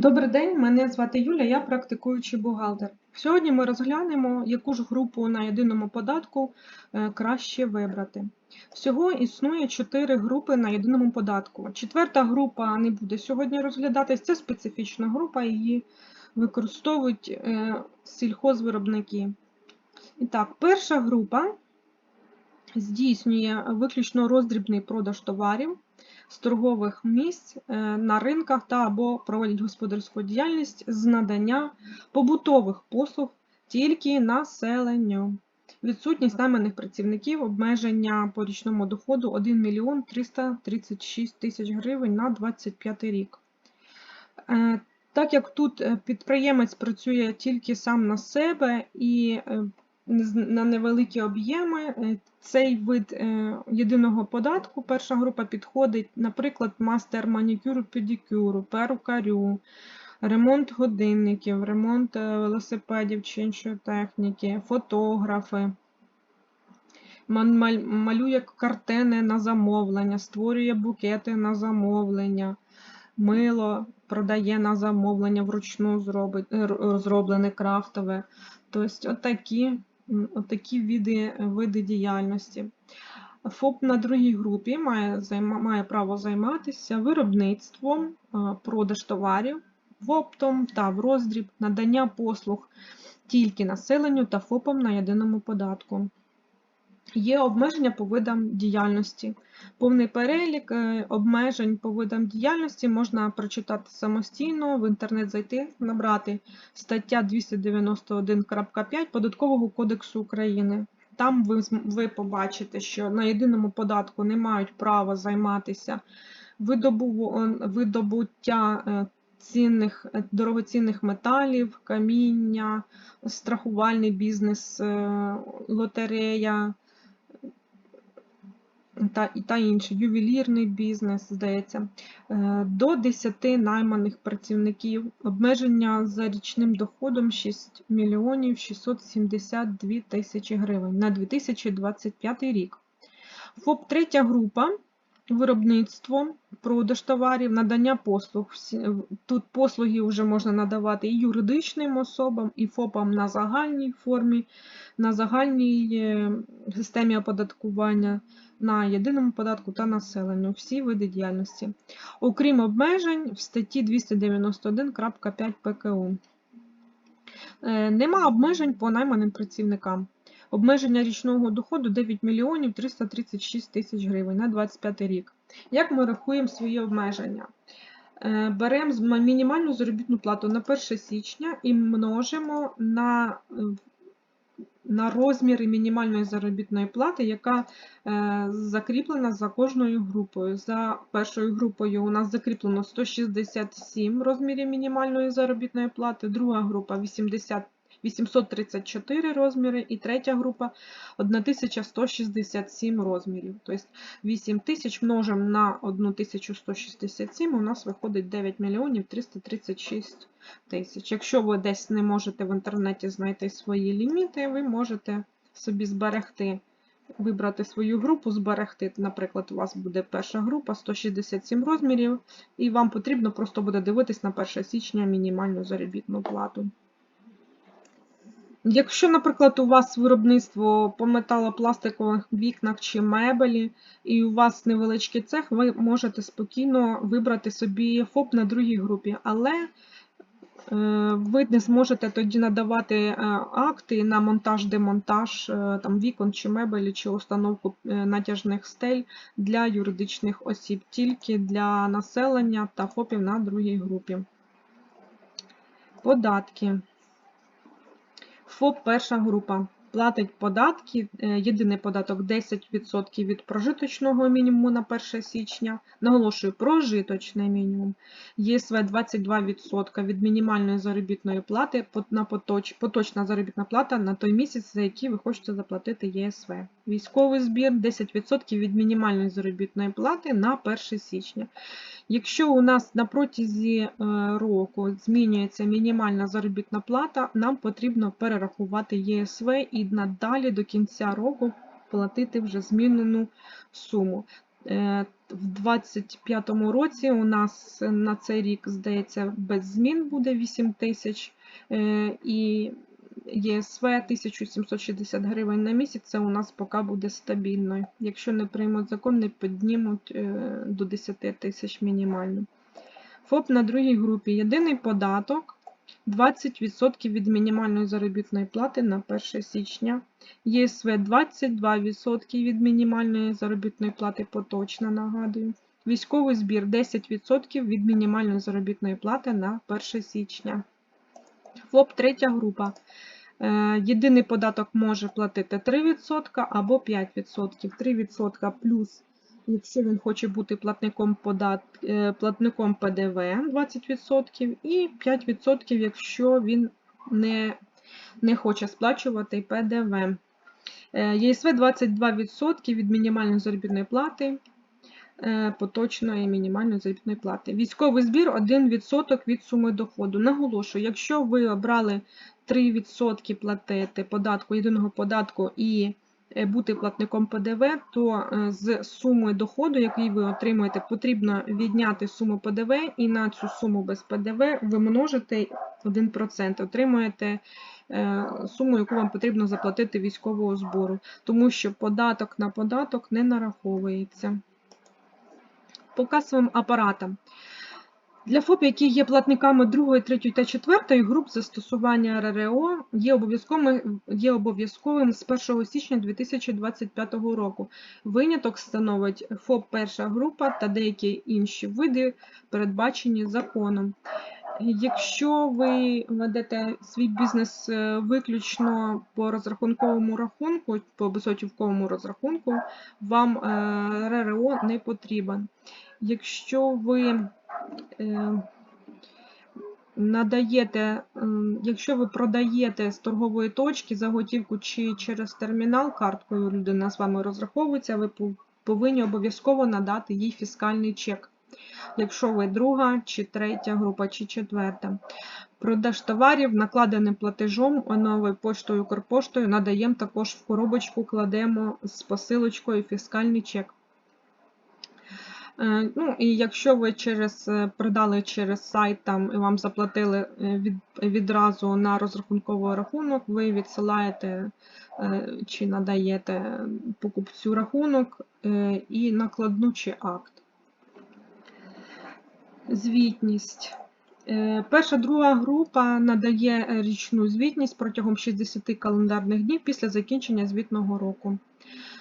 Добрий день, мене звати Юля, я практикуючий бухгалтер. Сьогодні ми розглянемо, яку ж групу на єдиному податку е, краще вибрати. Всього існує 4 групи на єдиному податку. Четверта група не буде сьогодні розглядатись, це специфічна група, її використовують е, сільхозвиробники. І так, перша група здійснює виключно роздрібний продаж товарів з торгових місць е, на ринках та або проводять господарську діяльність з надання побутових послуг тільки населенню. Відсутність найманих працівників, обмеження по річному доходу 1 мільйон 336 тисяч гривень на 25 рік. Е, Так як тут е, підприємець працює тільки сам на себе і на невеликі об'єми, е, цей вид е, єдиного податку, перша група підходить, наприклад, мастер манікюру, педикюру, перукарю, ремонт годинників, ремонт е, велосипедів чи іншої техніки, фотографи, малює картини на замовлення, створює букети на замовлення, мило продає на замовлення, вручну зроблене крафтове. Тобто отакі, отакі види, види діяльності. ФОП на другій групі має, має право займатися виробництвом, е, продаж товарів, в оптом та в роздріб, надання послуг тільки населенню та ФОПам на єдиному податку. Є обмеження по видам діяльності. Повний перелік е, обмежень по видам діяльності можна прочитати самостійно, в інтернет зайти, набрати стаття 291.5 Податкового кодексу України. Там ви, ви побачите, що на єдиному податку не мають права займатися видобу- видобуття е, цінних, е, дорогоцінних металів, каміння, страхувальний бізнес, е, лотерея та, та інше, ювелірний бізнес, здається, Е, до 10 найманих працівників, обмеження за річним доходом 6 мільйонів 672 тисячі гривень на 2025 рік. ФОП третя група виробництво, продаж товарів, надання послуг. Тут послуги вже можна надавати і юридичним особам, і ФОПам на загальній формі, на загальній е, системі оподаткування, на єдиному податку та населенню. Всі види діяльності. Окрім обмежень в статті 291.5 ПКУ. Е, Нема обмежень по найманим працівникам. Обмеження річного доходу 9 мільйонів 336 тисяч гривень на 25 рік. Як ми рахуємо свої обмеження? Е, Беремо мінімальну заробітну плату на 1 січня і множимо на, е, на розміри мінімальної заробітної плати, яка е, закріплена за кожною групою. За першою групою у нас закріплено 167 розмірів мінімальної заробітної плати, друга група 80 834 розміри і третя група 1167 розмірів. Тобто 8000 множимо на 1167, у нас виходить 9 мільйонів 336 тисяч. Якщо ви десь не можете в інтернеті знайти свої ліміти, ви можете собі зберегти, вибрати свою групу, зберегти. Наприклад, у вас буде перша група 167 розмірів, і вам потрібно просто буде дивитись на 1 січня мінімальну заробітну плату. Якщо, наприклад, у вас виробництво по металопластикових вікнах чи мебелі, і у вас невеличкий цех, ви можете спокійно вибрати собі ФОП на другій групі, але е, ви не зможете тоді надавати е, акти на монтаж-демонтаж е, вікон чи мебелі, чи установку натяжних стель для юридичних осіб, тільки для населення та ФОПів на другій групі. Податки. ФОП перша група платить податки, е, єдиний податок 10% від прожиточного мінімуму на 1 січня. Наголошую, прожиточний мінімум. ЄСВ 22% від мінімальної заробітної плати на поточ, поточна заробітна плата на той місяць, за який ви хочете заплатити ЄСВ. Військовий збір 10% від мінімальної заробітної плати на 1 січня. Якщо у нас на протязі е, року змінюється мінімальна заробітна плата, нам потрібно перерахувати ЄСВ і надалі до кінця року платити вже змінену суму. Е, В 25-му році у нас на цей рік, здається, без змін буде 8 тисяч е, ЄСВ 1760 гривень на місяць. Це у нас поки буде стабільно. Якщо не приймуть закон, не піднімуть е, до 10 тисяч мінімально. ФОП на другій групі. Єдиний податок 20% від мінімальної заробітної плати на 1 січня. ЄСВ 22% від мінімальної заробітної плати поточно, нагадую. Військовий збір 10% від мінімальної заробітної плати на 1 січня. ФОП третя група. Е, Єдиний податок може платити 3% або 5%. 3% плюс, якщо він хоче бути платником, подат... е, платником ПДВ 20%, і 5%, якщо він не, не хоче сплачувати ПДВ. Е, ЄСВ 22% від мінімальної заробітної плати, поточної мінімальної заробітної плати. Військовий збір 1% від суми доходу. Наголошую, якщо ви обрали 3% платити податку, єдиного податку і е, бути платником ПДВ, то е, з суми доходу, який ви отримуєте, потрібно відняти суму ПДВ і на цю суму без ПДВ ви множите 1%, отримуєте е, суму, яку вам потрібно заплатити військового збору, тому що податок на податок не нараховується. По касовим апаратам. Для ФОП, які є платниками 2, 3 та 4 груп застосування РРО, є обов'язковим, є обов'язковим з 1 січня 2025 року. Виняток становить ФОП перша група та деякі інші види, передбачені законом. Якщо ви ведете свій бізнес е, виключно по розрахунковому рахунку, по безготівковому розрахунку, вам е, РРО не потрібен. Якщо ви е, надаєте, якщо ви продаєте з торгової точки за готівку чи через термінал карткою людина з вами розраховується, ви пов- повинні обов'язково надати їй фіскальний чек. Якщо ви друга, чи третя група, чи четверта. Продаж товарів накладеним платежом новою поштою Укрпоштою надаємо також в коробочку, кладемо з посилочкою фіскальний чек. Е, Ну, і якщо ви через е, продали через сайт там і вам заплатили е, від, відразу на розрахунковий рахунок, ви відсилаєте чи надаєте покупцю рахунок і накладну чи акт. Звітність. Е, Перша, друга група надає річну звітність протягом 60 календарних днів після закінчення звітного року.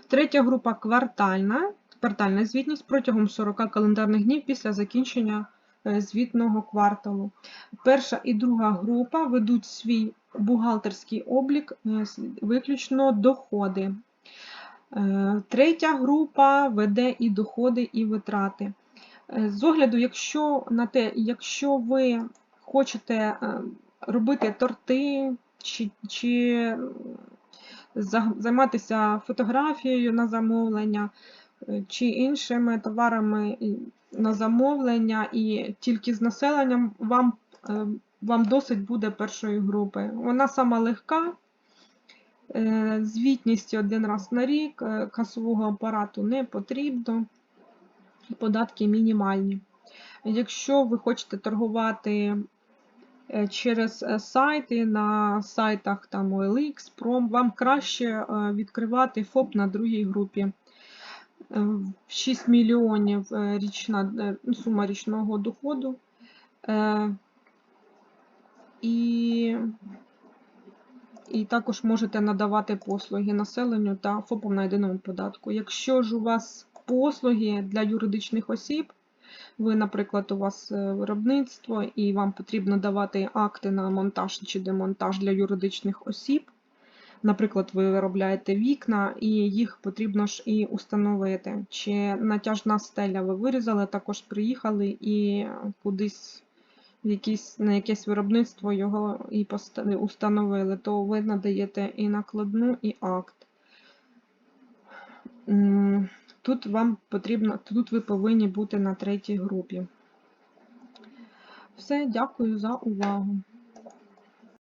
Третя група квартальна, квартальна звітність протягом 40 календарних днів після закінчення е, звітного кварталу. Перша і друга група ведуть свій бухгалтерський облік е, виключно доходи. Третя група веде і доходи, і витрати. Е, З огляду, якщо на те, якщо ви хочете е, робити торти чи, чи займатися фотографією на замовлення е, чи іншими товарами на замовлення, і тільки з населенням вам, е, вам досить буде першої групи. Вона сама легка. е, Звітність один раз на рік, е, касового апарату не потрібно податки мінімальні. Якщо ви хочете торгувати е, через е, сайти на сайтах там OLX, Prom, вам краще е, відкривати ФОП на другій групі. Е, 6 мільйонів річна, ну, сума річного доходу. І, і також можете надавати послуги населенню та ФОПам на єдиному податку. Якщо ж у вас послуги для юридичних осіб, ви, наприклад, у вас е, виробництво і вам потрібно давати акти на монтаж чи демонтаж для юридичних осіб. Наприклад, ви виробляєте вікна і їх потрібно ж і установити. Чи натяжна стеля ви вирізали, також приїхали і кудись якісь, на якесь виробництво його і установили, то ви надаєте і накладну, і акт. Тут вам потрібно, тут ви повинні бути на третій групі. Все, дякую за увагу.